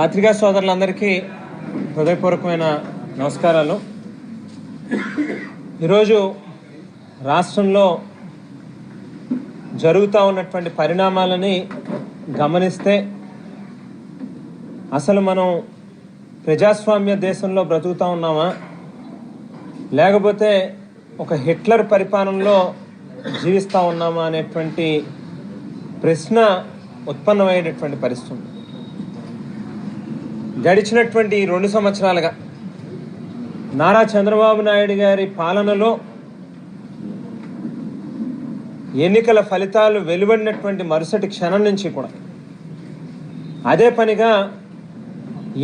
పాత్రికా సోదరులందరికీ హృదయపూర్వకమైన నమస్కారాలు. ఈరోజు రాష్ట్రంలో జరుగుతూ ఉన్నటువంటి పరిణామాలని గమనిస్తే అసలు మనం ప్రజాస్వామ్య దేశంలో బ్రతుకుతూ ఉన్నామా? లేకపోతే ఒక హిట్లర్ పరిపాలనలో జీవిస్తూ ఉన్నామా అనేటువంటి ప్రశ్న ఉత్పన్నమయ్యేటటువంటి పరిస్థితి గడిచినటువంటి రెండు సంవత్సరాలుగా నారా చంద్రబాబు నాయుడు గారి పాలనలో ఎన్నికల ఫలితాలు వెలువడినటువంటి మరుసటి క్షణం నుంచి కూడా అదే పనిగా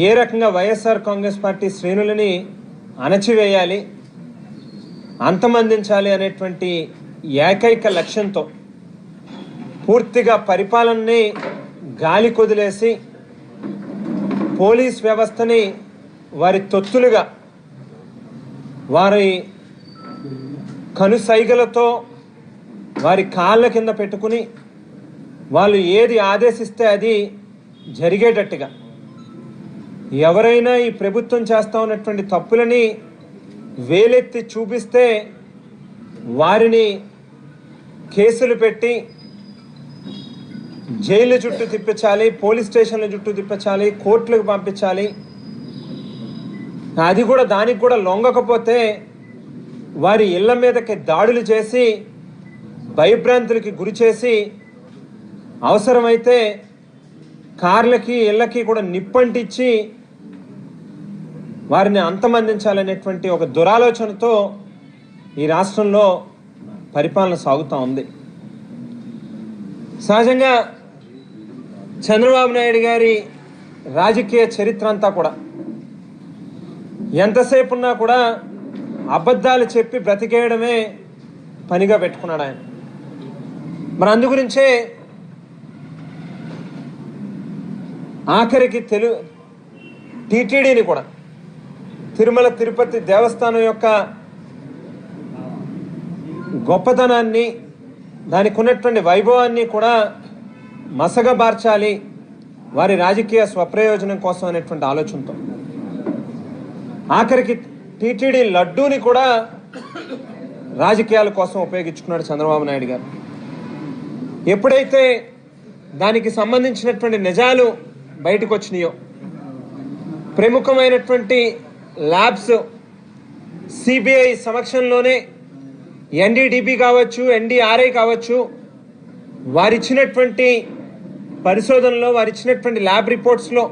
ఏ రకంగా వైఎస్ఆర్ కాంగ్రెస్ పార్టీ శ్రేణులని అణచివేయాలి అంతమందించాలి అనేటువంటి ఏకైక లక్ష్యంతో పూర్తిగా పరిపాలనని గాలి కొదిలేసి పోలీస్ వ్యవస్థని వారి తొత్తులుగా వారి కనుసైగలతో వారి కాళ్ళ కింద పెట్టుకుని వాళ్ళు ఏది ఆదేశిస్తే అది జరిగేటట్టుగా. ఎవరైనా ఈ ప్రభుత్వం చేస్తా ఉన్నటువంటి తప్పులని వేలెత్తి చూపిస్తే వారిని కేసులు పెట్టి జైలు చుట్టూ తిప్పించాలి పోలీస్ స్టేషన్ల చుట్టూ తిప్పించాలి కోర్టులకు పంపించాలి. అది కూడా దానికి కూడా లొంగకపోతే వారి ఇళ్ళ మీదకి దాడులు చేసి భయభ్రాంతులకి గురి చేసి అవసరమైతే కార్లకి ఇళ్ళకి కూడా నిప్పంటిచ్చి వారిని అంతమందించాలనేటువంటి ఒక దురాలోచనతో ఈ రాష్ట్రంలో పరిపాలన సాగుతూ ఉంది. సహజంగా చంద్రబాబు నాయుడు గారి రాజకీయ చరిత్ర అంతా కూడా. ఎంతసేపు ఉన్నా కూడా అబద్ధాలు చెప్పి బ్రతికేయడమే పనిగా పెట్టుకున్నాడు ఆయన. మరి అందుగురించే ఆఖరికి తెలు టీటీడీని కూడా తిరుమల తిరుపతి దేవస్థానం యొక్క గొప్పతనాన్ని దానికి ఉన్నటువంటి వైభవాన్ని కూడా మసగబార్చాలి వారి రాజకీయ స్వప్రయోజనం కోసం అనేటువంటి ఆలోచనతో. ఆఖరికి టీటీడీ లడ్డూని కూడా రాజకీయాల కోసం ఉపయోగించుకున్నాడు చంద్రబాబు నాయుడు గారు. ఎప్పుడైతే దానికి సంబంధించినటువంటి నిజాలు బయటకు వచ్చినాయో ప్రముఖమైనటువంటి ల్యాబ్స్ సిబిఐ సమక్షంలోనే ఎన్డీడీబీ కావచ్చు ఎన్డీఆర్ఐ కావచ్చు వారిచ్చినటువంటి పరిశోధనలో వారు ఇచ్చినటువంటి ల్యాబ్ రిపోర్ట్స్లో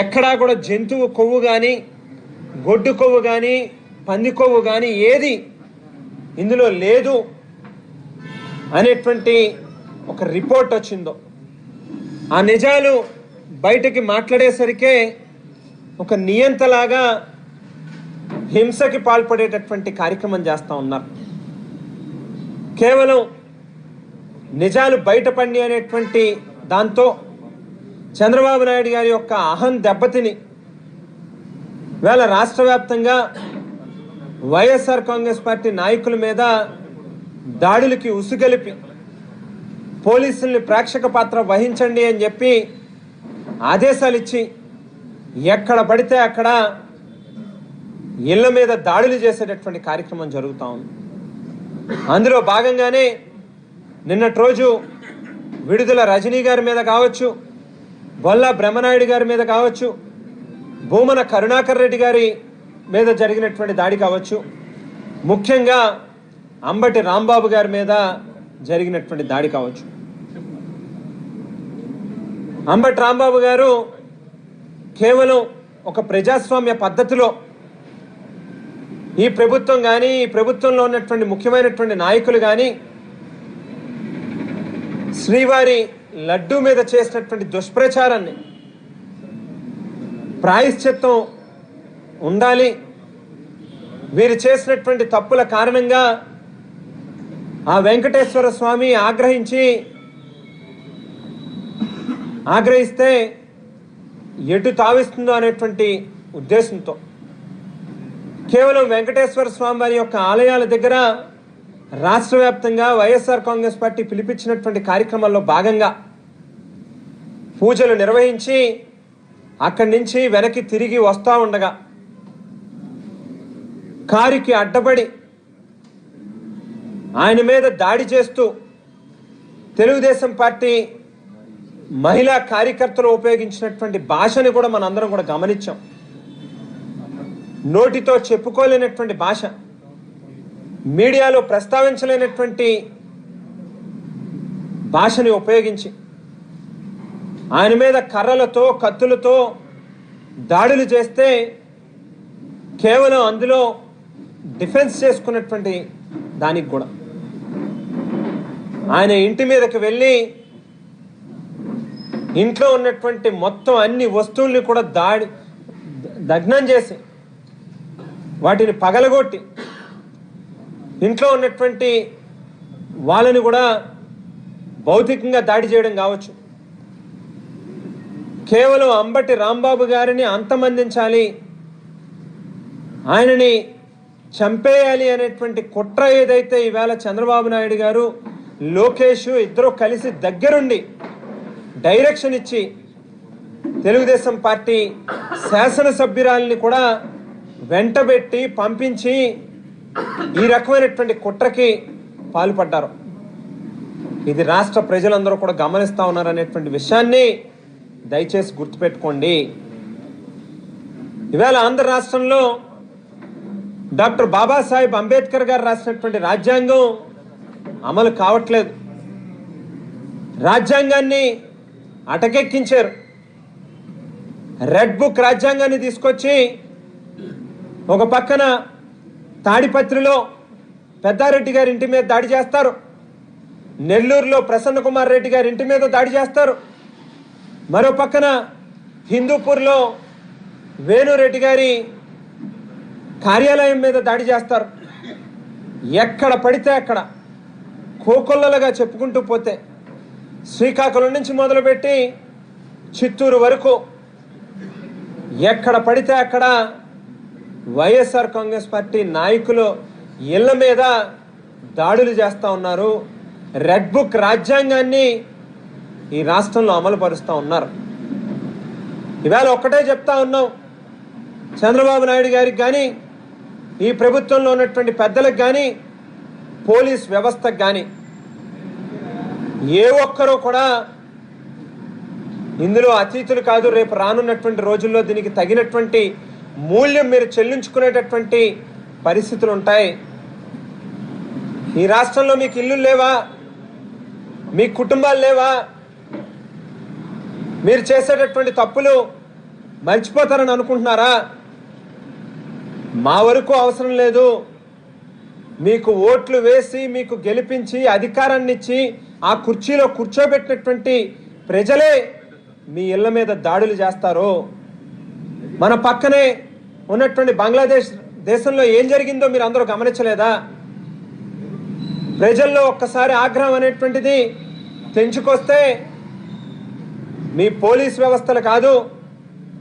ఎక్కడా కూడా జంతువు కొవ్వు కానీ గొడ్డు కొవ్వు కానీ పంది కొవ్వు కానీ ఏది ఇందులో లేదు అనేటువంటి ఒక రిపోర్ట్ వచ్చిందో. ఆ నిజాలు బయటకి మాట్లాడేసరికే ఒక నియంతలాగా హింసకి పాల్పడేటటువంటి కార్యక్రమం చేస్తూ ఉన్నారు. కేవలం నిజాలు బయటపడి అనేటువంటి దాంతో చంద్రబాబు నాయుడు గారి యొక్క అహం దెబ్బతిని వేళ రాష్ట్ర వ్యాప్తంగా వైఎస్ఆర్ కాంగ్రెస్ పార్టీ నాయకుల మీద దాడులకి ఉసుగలిపి పోలీసుల్ని ప్రేక్షక పాత్ర వహించండి అని చెప్పి ఆదేశాలు ఇచ్చి ఎక్కడ పడితే అక్కడ ఇళ్ళ మీద దాడులు చేసేటటువంటి కార్యక్రమం జరుగుతూ ఉంది. అందులో భాగంగానే నిన్నటి రోజు విడుదల రజనీ గారి మీద కావచ్చు బొల్లా బ్రహ్మనాయుడు గారి మీద కావచ్చు భూమన కరుణాకర్ రెడ్డి గారి మీద జరిగినటువంటి దాడి కావచ్చు ముఖ్యంగా అంబటి రాంబాబు గారి మీద జరిగినటువంటి దాడి కావచ్చు. అంబటి రాంబాబు గారు కేవలం ఒక ప్రజాస్వామ్య పద్ధతిలో ఈ ప్రభుత్వం కానీ ఈ ప్రభుత్వంలో ఉన్నటువంటి ముఖ్యమైనటువంటి నాయకులు కానీ శ్రీవారి లడ్డు మీద చేసినటువంటి దుష్ప్రచారాన్ని ప్రాయశ్చిత్తం ఉండాలి. వీరు చేసినటువంటి తప్పుల కారణంగా ఆ వెంకటేశ్వర స్వామి ఆగ్రహించి ఆగ్రహిస్తే ఎటు తావిస్తుందో అనేటువంటి ఉద్దేశంతో కేవలం వెంకటేశ్వర స్వామి వారి యొక్క ఆలయాల దగ్గర రాష్ట్ర వ్యాప్తంగా వైఎస్ఆర్ కాంగ్రెస్ పార్టీ పిలిపించినటువంటి కార్యక్రమాల్లో భాగంగా పూజలు నిర్వహించి అక్కడి నుంచి వెనక్కి తిరిగి వస్తూ ఉండగా కారుకి అడ్డబడి ఆయన మీద దాడి చేస్తూ తెలుగుదేశం పార్టీ మహిళా కార్యకర్తలు ఉపయోగించినటువంటి భాషని కూడా మనందరం కూడా గమనించాం. నోటితో చెప్పుకోలేనటువంటి భాష. మీడియాలో ప్రస్తావించలేనటువంటి భాషని ఉపయోగించి ఆయన మీద కర్రలతో కత్తులతో దాడులు చేస్తే కేవలం అందులో డిఫెన్స్ చేసుకున్నటువంటి దానికి కూడా. ఆయన ఇంటి మీదకి వెళ్ళి ఇంట్లో ఉన్నటువంటి మొత్తం అన్ని వస్తువుల్ని కూడా దాడి దగ్నం చేసి వాటిని పగలగొట్టి ఇంట్లో ఉన్నటువంటి వాళ్ళని కూడా భౌతికంగా దాడి చేయడం కావచ్చు. కేవలం అంబటి రాంబాబు గారిని అంతమందించాలి ఆయనని చంపేయాలి అనేటువంటి కుట్ర ఏదైతే ఈవేళ చంద్రబాబు నాయుడు గారు లోకేష్ ఇద్దరు కలిసి దగ్గరుండి డైరెక్షన్ ఇచ్చి తెలుగుదేశం పార్టీ శాసనసభ్యురాలని కూడా వెంటబెట్టి పంపించి ఈ రకమైనటువంటి కుట్రకి పాల్పడ్డారు. ఇది రాష్ట్ర ప్రజలందరూ కూడా గమనిస్తా ఉన్నారు అనేటువంటి విషయాన్ని దయచేసి గుర్తుపెట్టుకోండి. ఇవాళ ఆంధ్ర రాష్ట్రంలో డాక్టర్ బాబాసాహెబ్ అంబేద్కర్ గారు రాసినటువంటి రాజ్యాంగం అమలు కావట్లేదు. రాజ్యాంగాన్ని అటకెక్కించారు. రెడ్ బుక్ రాజ్యాంగాన్ని తీసుకొచ్చి ఒక పక్కన తాడిపత్రిలో పెద్దారెడ్డి గారి ఇంటి మీద దాడి చేస్తారు. నెల్లూరులో ప్రసన్న కుమార్ రెడ్డి గారి ఇంటి మీద దాడి చేస్తారు. మరో పక్కన హిందూపూర్లో వేణురెడ్డి గారి కార్యాలయం మీద దాడి చేస్తారు. ఎక్కడ పడితే అక్కడ కోకొల్లలుగా చెప్పుకుంటూ పోతే శ్రీకాకుళం నుంచి మొదలుపెట్టి చిత్తూరు వరకు ఎక్కడ పడితే అక్కడ వైఎస్ఆర్ కాంగ్రెస్ పార్టీ నాయకులు ఇళ్ళ మీద దాడులు చేస్తూ ఉన్నారు. రెడ్ బుక్ రాజ్యాంగాన్ని ఈ రాష్ట్రంలో అమలు పరుస్తూ ఉన్నారు. ఇవాళ ఒక్కటే చెప్తా ఉన్నాం. చంద్రబాబు నాయుడు గారికి కానీ ఈ ప్రభుత్వంలో ఉన్నటువంటి పెద్దలకు కానీ పోలీస్ వ్యవస్థకు కానీ ఏ ఒక్కరూ కూడా ఇందులో అతీతులు కాదు. రేపు రానున్నటువంటి రోజుల్లో దీనికి తగినటువంటి మూల్యం మీరు చెల్లించుకునేటటువంటి పరిస్థితులు ఉంటాయి. ఈ రాష్ట్రంలో మీకు ఇల్లు లేవా? మీ కుటుంబాలు లేవా? మీరు చేసేటటువంటి తప్పులు మర్చిపోతారని అనుకుంటున్నారా? మా వరకు అవసరం లేదు. మీకు ఓట్లు వేసి మీకు గెలిపించి అధికారాన్ని ఇచ్చి ఆ కుర్చీలో కూర్చోబెట్టినటువంటి ప్రజలే మీ ఇళ్ళ మీద దాడులు చేస్తారు? మన పక్కనే ఉన్నటువంటి బంగ్లాదేశ్ దేశంలో ఏం జరిగిందో మీరు అందరూ గమనించలేదా? ప్రజల్లో ఒక్కసారి ఆగ్రహం అనేటువంటిది తెంచుకొస్తే మీ పోలీస్ వ్యవస్థలు కాదు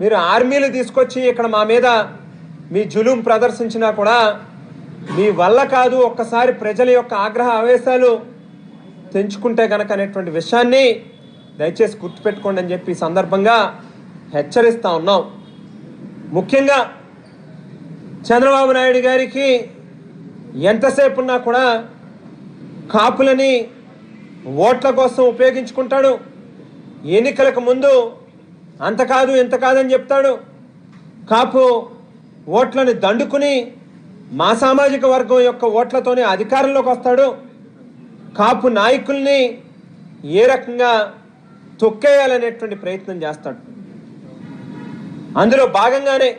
మీరు ఆర్మీలు తీసుకొచ్చి ఇక్కడ మా మీద మీ జులుం ప్రదర్శించినా కూడా మీ వల్ల కాదు ఒక్కసారి ప్రజల యొక్క ఆగ్రహ ఆవేశాలు తెంచుకుంటే కనుక అనేటువంటి విషయాన్ని దయచేసి గుర్తుపెట్టుకోండి అని చెప్పి సందర్భంగా హెచ్చరిస్తూ ఉన్నాం. ముఖ్యంగా చంద్రబాబు నాయుడు గారికి ఎంతసేపు ఉన్నా కూడా కాపులని ఓట్ల కోసం ఉపయోగించుకుంటాడు. ఎన్నికలకు ముందు అంత కాదు ఇంత కాదని చెప్తాడు. కాపు ఓట్లని దండుకుని మా సామాజిక వర్గం యొక్క ఓట్లతోనే అధికారంలోకి వస్తాడు. కాపు నాయకుల్ని ఏ రకంగా తొక్కేయాలనేటువంటి ప్రయత్నం చేస్తాడు. అందులో భాగంగానే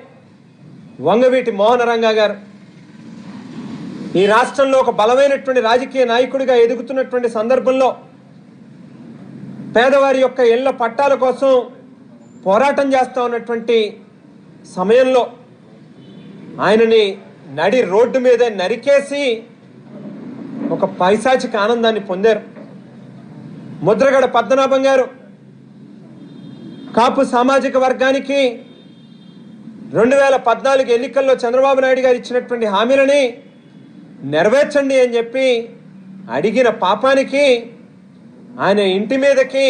వంగవీటి మోహన రంగా గారు. ఈ రాష్ట్రంలో ఒక బలమైనటువంటి రాజకీయ నాయకుడిగా ఎదుగుతున్నటువంటి సందర్భంలో పేదవారి యొక్క ఇళ్ళ పట్టాల కోసం పోరాటం చేస్తూ ఉన్నటువంటి సమయంలో ఆయనని నడి రోడ్డు మీద నరికేసి ఒక పైశాచిక ఆనందాన్ని పొందారు. ముద్రగడ పద్మనాభం గారు కాపు సామాజిక వర్గానికి రెండు వేల పద్నాలుగు ఎన్నికల్లో చంద్రబాబు నాయుడు గారు ఇచ్చినటువంటి హామీలని నెరవేర్చండి అని చెప్పి అడిగిన పాపానికి ఆయన ఇంటి మీదకి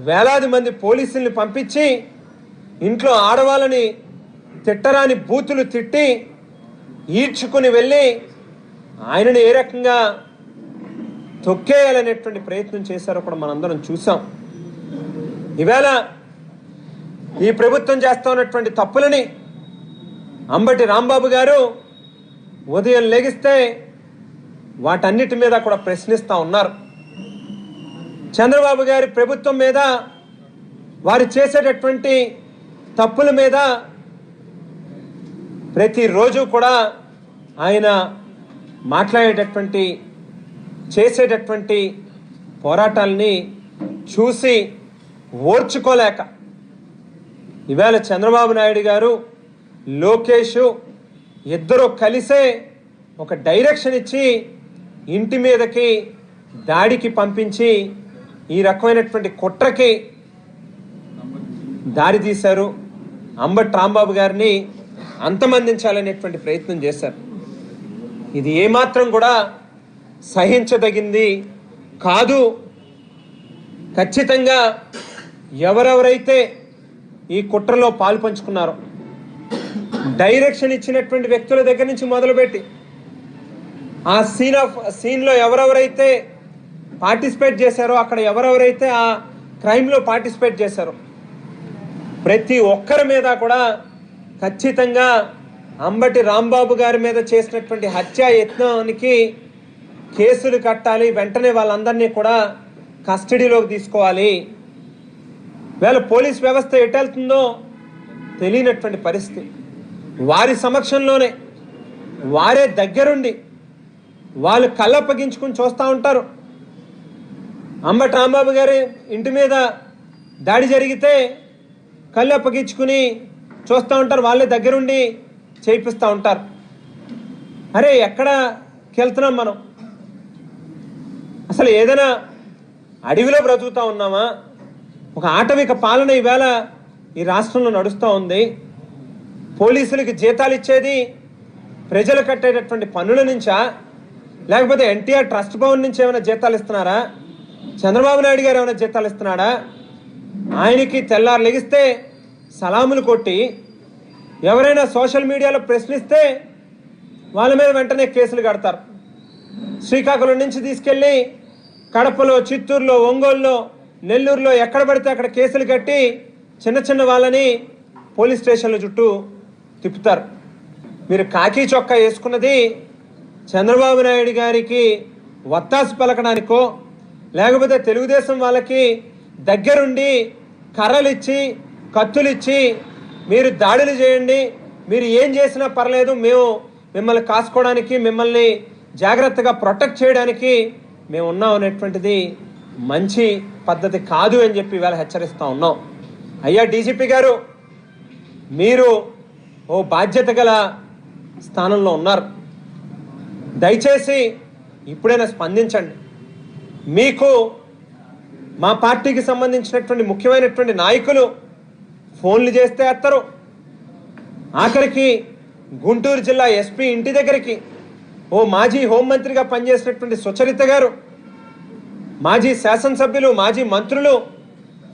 వేలాది మంది పోలీసుల్ని పంపించి ఇంట్లో ఆడవాళ్ళని తిట్టరాని బూతులు తిట్టి ఈడ్చుకుని వెళ్ళి ఆయనను ఏ రకంగా తొక్కేయాలనేటువంటి ప్రయత్నం చేశారో కూడా మనందరం చూసాం ఈవేళ ఈ ప్రభుత్వం చేస్తా ఉన్నటువంటి తప్పులని అంబటి రాంబాబు గారు ఉదయం లెగిస్తే వాటన్నిటి మీద కూడా ప్రశ్నిస్తూ ఉన్నారు. చంద్రబాబు గారి ప్రభుత్వం మీద వారు చేసేటటువంటి తప్పుల మీద ప్రతిరోజు కూడా ఆయన మాట్లాడేటటువంటి చేసేటటువంటి పోరాటాలని చూసి ఓర్చుకోలేక ఇవాళ చంద్రబాబు నాయుడు గారు లోకేష్ ఇద్దరు కలిసే ఒక డైరెక్షన్ ఇచ్చి ఇంటి మీదకి దాడికి పంపించి ఈ రకమైనటువంటి కుట్రకి దారి తీశారు. అంబట్ రాంబాబు గారిని అంతమందించాలనేటువంటి ప్రయత్నం చేశారు. ఇది ఏమాత్రం కూడా సహించదగింది కాదు. ఖచ్చితంగా ఎవరెవరైతే ఈ కుట్రలో పాలు పంచుకున్నారో. డైరెక్షన్ ఇచ్చినటువంటి వ్యక్తుల దగ్గర నుంచి మొదలుపెట్టి ఆ సీన్ ఆఫ్ సీన్లో ఎవరెవరైతే పార్టిసిపేట్ చేశారో అక్కడ ఎవరెవరైతే ఆ క్రైమ్లో పార్టిసిపేట్ చేశారో ప్రతి ఒక్కరి మీద కూడా ఖచ్చితంగా అంబటి రాంబాబు గారి మీద చేసినటువంటి హత్యా యత్నానికి కేసులు కట్టాలి వెంటనే వాళ్ళందరినీ కూడా కస్టడీలోకి తీసుకోవాలి. వేళ పోలీస్ వ్యవస్థ ఎటెళ్తుందో తెలియనటువంటి పరిస్థితి. వారి సమక్షంలోనే వారే దగ్గరుండి వాళ్ళు కళ్ళప్పగించుకుని చూస్తూ ఉంటారు. అంబటి రాంబాబు గారి ఇంటి మీద దాడి జరిగితే కళ్ళు అప్పగించుకుని చూస్తూ ఉంటారు వాళ్ళే దగ్గరుండి చేయిపిస్తూ ఉంటారు. అరే ఎక్కడ వెళ్తున్నాం మనం? అసలు ఏదైనా అడవిలో బ్రతుకుతూ ఉన్నామా? ఒక ఆటవిక పాలన ఈవేళ ఈ రాష్ట్రంలో నడుస్తూ ఉంది. పోలీసులకి జీతాలు ఇచ్చేది ప్రజలు కట్టేటటువంటి పన్నుల నుంచా? లేకపోతే ఎన్టీఆర్ ట్రస్ట్ భవన్ నుంచి ఏమైనా జీతాలు ఇస్తున్నారా? చంద్రబాబు నాయుడు గారు ఏమైనా జీతాలు ఇస్తున్నాడా? ఆయనకి తెల్లారు లెగిస్తే సలాములు కొట్టి ఎవరైనా సోషల్ మీడియాలో ప్రశ్నిస్తే వాళ్ళ మీద వెంటనే కేసులు కడతారు. శ్రీకాకుళం నుంచి తీసుకెళ్ళి కడపలో చిత్తూరులో ఒంగోలులో నెల్లూరులో ఎక్కడ పడితే అక్కడ కేసులు కట్టి చిన్న చిన్న వాళ్ళని పోలీస్ స్టేషన్ల చుట్టూ తిప్పుతారు. మీరు కాకి చొక్కా వేసుకున్నది చంద్రబాబు నాయుడు గారికి వత్తాసు పలకడానికో లేకపోతే తెలుగుదేశం వాళ్ళకి దగ్గరుండి కర్రలు ఇచ్చి కత్తులు ఇచ్చి మీరు దాడులు చేయండి మీరు ఏం చేసినా పర్లేదు మేము మిమ్మల్ని కాసుకోవడానికి మిమ్మల్ని జాగ్రత్తగా ప్రొటెక్ట్ చేయడానికి మేము ఉన్నాం అనేటువంటిది మంచి పద్ధతి కాదు అని చెప్పి ఇవాళ హెచ్చరిస్తూ ఉన్నాం. అయ్యా డీజీపీ గారు మీరు ఓ బాధ్యత గల స్థానంలో ఉన్నారు. దయచేసి ఇప్పుడైనా స్పందించండి. మీకు మా పార్టీకి సంబంధించినటువంటి ముఖ్యమైనటువంటి నాయకులు ఫోన్లు చేస్తే ఎత్తరు. ఆఖరికి గుంటూరు జిల్లా ఎస్పీ ఇంటి దగ్గరికి ఓ మాజీ హోంమంత్రిగా పనిచేసినటువంటి సుచరిత గారు మాజీ శాసనసభ్యులు మాజీ మంత్రులు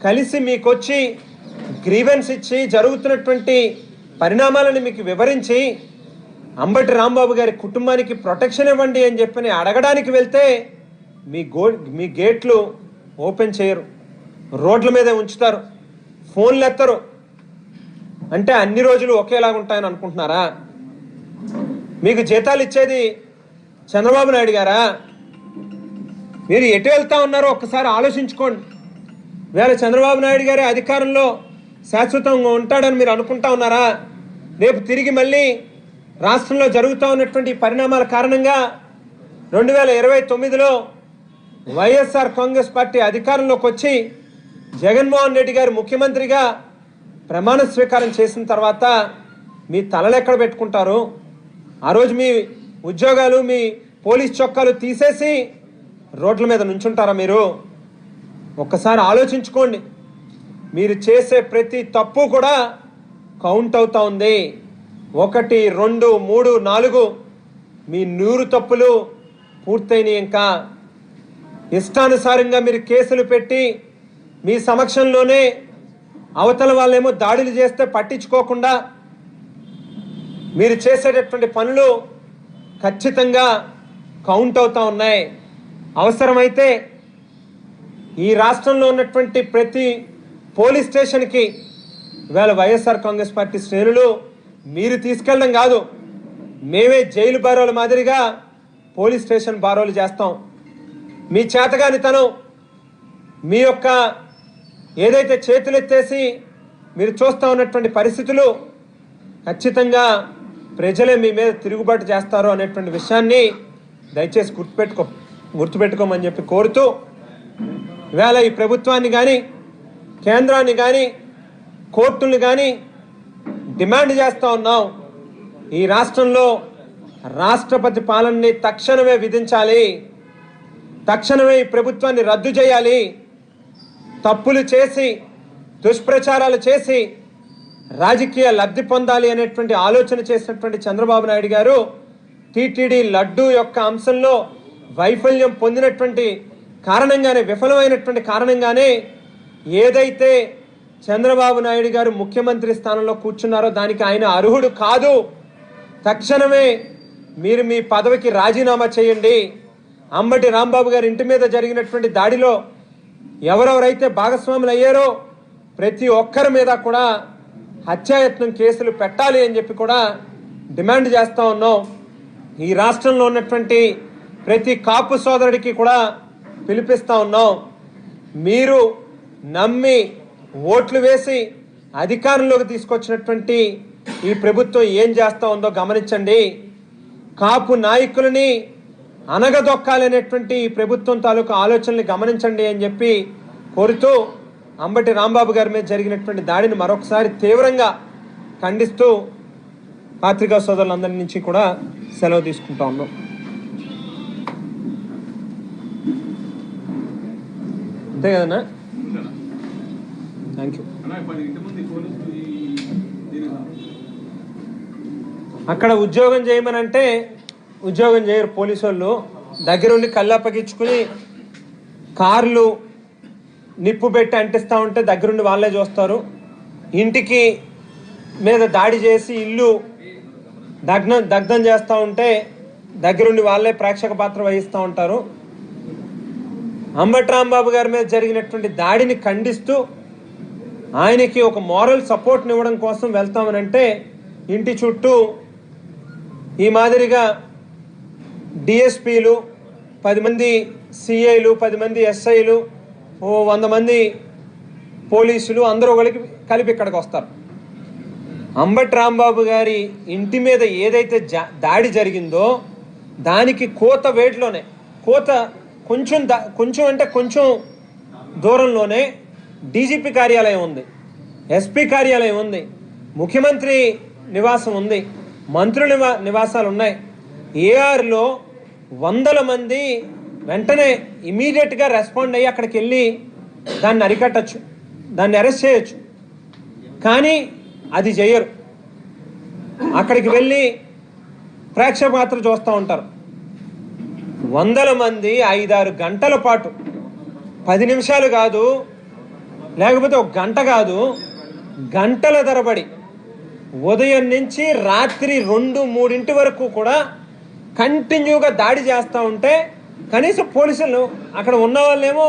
కలిసి మీకొచ్చి గ్రీవెన్స్ ఇచ్చి జరుగుతున్నటువంటి పరిణామాలను మీకు వివరించి అంబటి రాంబాబు గారి కుటుంబానికి ప్రొటెక్షన్ ఇవ్వండి అని చెప్పని అడగడానికి వెళ్తే మీ గో మీ గేట్లు ఓపెన్ చేయరు. రోడ్ల మీదే ఉంచుతారు. ఫోన్లు ఎత్తరు. అంటే అన్ని రోజులు ఒకేలాగా ఉంటాయని అనుకుంటున్నారా? మీకు జీతాలు ఇచ్చేది చంద్రబాబు నాయుడు గారా? మీరు ఎటు వెళ్తా ఉన్నారో ఒక్కసారి ఆలోచించుకోండి. వేళ చంద్రబాబు నాయుడు గారి అధికారంలో శాశ్వతంగా ఉంటాడని మీరు అనుకుంటా ఉన్నారా? రేపు తిరిగి మళ్ళీ రాష్ట్రంలో జరుగుతూ ఉన్నటువంటి పరిణామాల కారణంగా రెండు వేల ఇరవై తొమ్మిదిలో వైఎస్ఆర్ కాంగ్రెస్ పార్టీ అధికారంలోకి వచ్చి జగన్మోహన్ రెడ్డి గారు ముఖ్యమంత్రిగా ప్రమాణ స్వీకారం చేసిన తర్వాత మీ తలలు ఎక్కడ పెట్టుకుంటారు? ఆ రోజు మీ ఉద్యోగాలు మీ పోలీస్ చొక్కాలు తీసేసి రోడ్ల మీద నుంచుంటారా మీరు? ఒక్కసారి ఆలోచించుకోండి. మీరు చేసే ప్రతి తప్పు కూడా కౌంట్ అవుతా ఉంది. ఒకటి రెండు మూడు నాలుగు. మీ నూరు తప్పులు పూర్తయినాయి ఇంకా. ఇష్టానుసారంగా మీరు కేసులు పెట్టి మీ సమక్షంలోనే అవతల వాళ్ళేమో దాడులు చేస్తే పట్టించుకోకుండా మీరు చేసేటటువంటి పనులు ఖచ్చితంగా కౌంట్ అవుతా ఉన్నాయి. అవసరమైతే ఈ రాష్ట్రంలో ఉన్నటువంటి ప్రతి పోలీస్ స్టేషన్కి ఇవాళ వైఎస్ఆర్ కాంగ్రెస్ పార్టీ శ్రేణులు మీరు తీసుకెళ్ళడం కాదు మేమే జైలు బారోల మాదిరిగా పోలీస్ స్టేషన్ బారోలు చేస్తాం. మీ చేతగానితనం మీ యొక్క ఏదైతే చేతులెత్తేసి మీరు చూస్తూ ఉన్నటువంటి పరిస్థితులు ఖచ్చితంగా ప్రజలే మీ మీద తిరుగుబాటు చేస్తారో అనేటువంటి విషయాన్ని దయచేసి గుర్తుపెట్టుకో. గుర్తుపెట్టుకోమని చెప్పి కోరుతూ ఇవాళ ఈ ప్రభుత్వాన్ని కానీ కేంద్రాన్ని కానీ కోర్టుల్ని కానీ డిమాండ్ చేస్తూ ఉన్నాం. ఈ రాష్ట్రంలో రాష్ట్రపతి పాలనని తక్షణమే విధించాలి. తక్షణమే ఈ ప్రభుత్వాన్ని రద్దు చేయాలి. తప్పులు చేసి దుష్ప్రచారాలు చేసి రాజకీయ లబ్ధి పొందాలి అనేటువంటి ఆలోచన చేసినటువంటి చంద్రబాబు నాయుడు గారు టీటీడీ లడ్డు యొక్క అంశంలో వైఫల్యం పొందినటువంటి కారణంగానే విఫలమైనటువంటి కారణంగానే ఏదైతే చంద్రబాబు నాయుడు గారు ముఖ్యమంత్రి స్థానంలో కూర్చున్నారో దానికి ఆయన అర్హుడు కాదు. తక్షణమే మీరు మీ పదవికి రాజీనామా చేయండి. అంబటి రాంబాబు గారి ఇంటి మీద జరిగినటువంటి దాడిలో ఎవరెవరైతే భాగస్వాములు అయ్యారో ప్రతి ఒక్కరి మీద కూడా హత్యాయత్నం కేసులు పెట్టాలి అని చెప్పి కూడా డిమాండ్ చేస్తూ ఉన్నాం. ఈ రాష్ట్రంలో ఉన్నటువంటి ప్రతి కాపు సోదరుడికి కూడా పిలిపిస్తా ఉన్నాం. మీరు నమ్మి ఓట్లు వేసి అధికారంలోకి తీసుకొచ్చినటువంటి ఈ ప్రభుత్వం ఏం చేస్తూ ఉందో గమనించండి. కాపు నాయకులని అనగదొక్కాలనేటువంటి ఈ ప్రభుత్వం తాలూకు ఆలోచనల్ని గమనించండి అని చెప్పి కోరుతూ అంబటి రాంబాబు గారి మీద జరిగినటువంటి దాడిని మరొకసారి తీవ్రంగా ఖండిస్తూ పాత్రికా సోదరులందరి నుంచి కూడా సెలవు తీసుకుంటా ఉన్నాం. అంతే కదన్నా? థ్యాంక్ యూ అక్కడ ఉద్యోగం చేయమని అంటే ఉద్యోగం చేయరు పోలీసు వాళ్ళు దగ్గరుండి కళ్ళప్పగించుకుని కార్లు నిప్పు పెట్టి అంటిస్తూ ఉంటే దగ్గరుండి వాళ్ళే చూస్తారు. ఇంటికి మీద దాడి చేసి ఇల్లు దగ్నం దగ్ధం చేస్తూ ఉంటే దగ్గరుండి వాళ్ళే ప్రేక్షక పాత్ర వహిస్తూ ఉంటారు. అంబట్ రాంబాబు గారి మీద జరిగినటువంటి దాడిని ఖండిస్తూ ఆయనకి ఒక మారల్ సపోర్ట్ని ఇవ్వడం కోసం వెళ్తామనంటే ఇంటి చుట్టూ ఈ మాదిరిగా డిఎస్పీలు పది మంది సిఐలు పది మంది ఎస్ఐలు ఓ వంద మంది పోలీసులు అందరూ ఒకరికి కలిపి ఇక్కడికి వస్తారు. అంబట్ రాంబాబు గారి ఇంటి మీద ఏదైతే జా- దాడి జరిగిందో దానికి కోత వేటిలోనే కోత కొంచెం దా కొంచెం అంటే కొంచెం దూరంలోనే డీజీపీ కార్యాలయం ఉంది ఎస్పీ కార్యాలయం ఉంది ముఖ్యమంత్రి నివాసం ఉంది మంత్రుల నివా నివాసాలు ఉన్నాయి. ఏఆర్లో వందల మంది వెంటనే ఇమీడియట్గా రెస్పాండ్ అయ్యి అక్కడికి వెళ్ళి దాన్ని అరికట్టచ్చు దాన్ని అరెస్ట్ చేయొచ్చు. కానీ అది చేయరు అక్కడికి వెళ్ళి ప్రేక్షక మాత్రం చూస్తూ ఉంటారు. వందల మంది ఐదారు గంటల పాటు. పది నిమిషాలు కాదు లేకపోతే ఒక గంట కాదు గంటల తరబడి. ఉదయం నుంచి రాత్రి రెండు మూడింటి వరకు కూడా కంటిన్యూగా దాడి చేస్తూ ఉంటే కనీసం పోలీసులు అక్కడ ఉన్న వాళ్ళేమో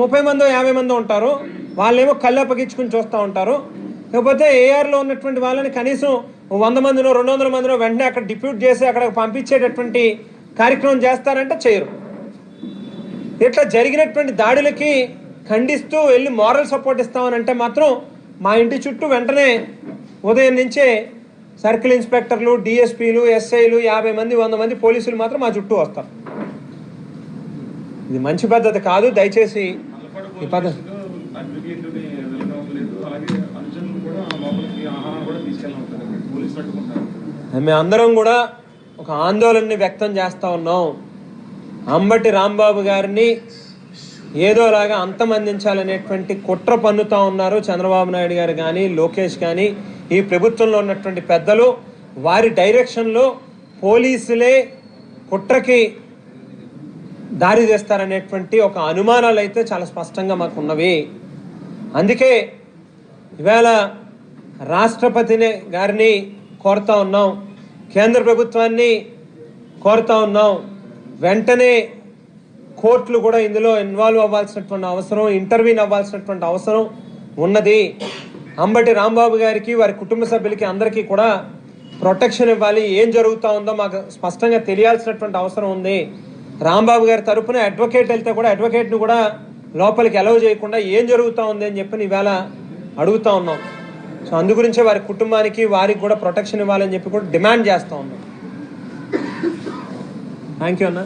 ముప్పై మందో యాభై మందో ఉంటారు. వాళ్ళేమో కళ్ళు అప్పగించుకుని చూస్తూ ఉంటారు. లేకపోతే ఏఆర్లో ఉన్నటువంటి వాళ్ళని కనీసం వంద మందినో రెండు వందల మందినో వెంటనే అక్కడ డిప్యూట్ చేసి అక్కడ పంపించేటటువంటి కార్యక్రమం చేస్తారంటే చేయరు. ఇట్లా జరిగినటువంటి దాడులకి ఖండిస్తూ వెళ్ళి మారల్ సపోర్ట్ ఇస్తామని అంటే మాత్రం మా ఇంటి చుట్టూ వెంటనే ఉదయం నుంచే సర్కిల్ ఇన్స్పెక్టర్లు డిఎస్పీలు ఎస్ఐలు యాభై మంది వంద మంది పోలీసులు మాత్రం మా చుట్టూ వస్తారు. ఇది మంచి పద్ధతి కాదు దయచేసి ఈ పద్ధతి అలాగే అనుచరులు కూడా ఒక ఆందోళనని వ్యక్తం చేస్తూ ఉన్నాం. అంబటి రాంబాబు గారిని ఏదోలాగా అంతమందించాలనేటువంటి కుట్ర పన్నుతూ ఉన్నారు చంద్రబాబు నాయుడు గారు కానీ లోకేష్ కానీ ఈ ప్రభుత్వంలో ఉన్నటువంటి పెద్దలు. వారి డైరెక్షన్లో పోలీసులే కుట్రకి దారి చేస్తారనేటువంటి ఒక అనుమానాలు అయితే చాలా స్పష్టంగా మాకు ఉన్నవి. అందుకే ఇవాళ రాష్ట్రపతిని గారిని కోరుతా ఉన్నాం. కేంద్ర ప్రభుత్వాన్ని కోరుతా ఉన్నాం. వెంటనే కోర్టులు కూడా ఇందులో ఇన్వాల్వ్ అవ్వాల్సినటువంటి అవసరం ఇంటర్వ్యూన్ అవ్వాల్సినటువంటి అవసరం ఉన్నది. అంబటి రాంబాబు గారికి వారి కుటుంబ సభ్యులకి అందరికీ కూడా ప్రొటెక్షన్ ఇవ్వాలి. ఏం జరుగుతూ ఉందో మాకు స్పష్టంగా తెలియాల్సినటువంటి అవసరం ఉంది. రాంబాబు గారి తరపున అడ్వకేట్ వెళ్తే కూడా అడ్వకేట్ని కూడా లోపలికి అలౌ చేయకుండా ఏం జరుగుతూ ఉంది అని చెప్పి ఇవాళ అడుగుతా ఉన్నాం. సో అందు గురించే వారి కుటుంబానికి వారికి కూడా ప్రొటెక్షన్ ఇవ్వాలని చెప్పి కూడా డిమాండ్ చేస్తూ ఉన్నాం. థ్యాంక్ యూ అన్న.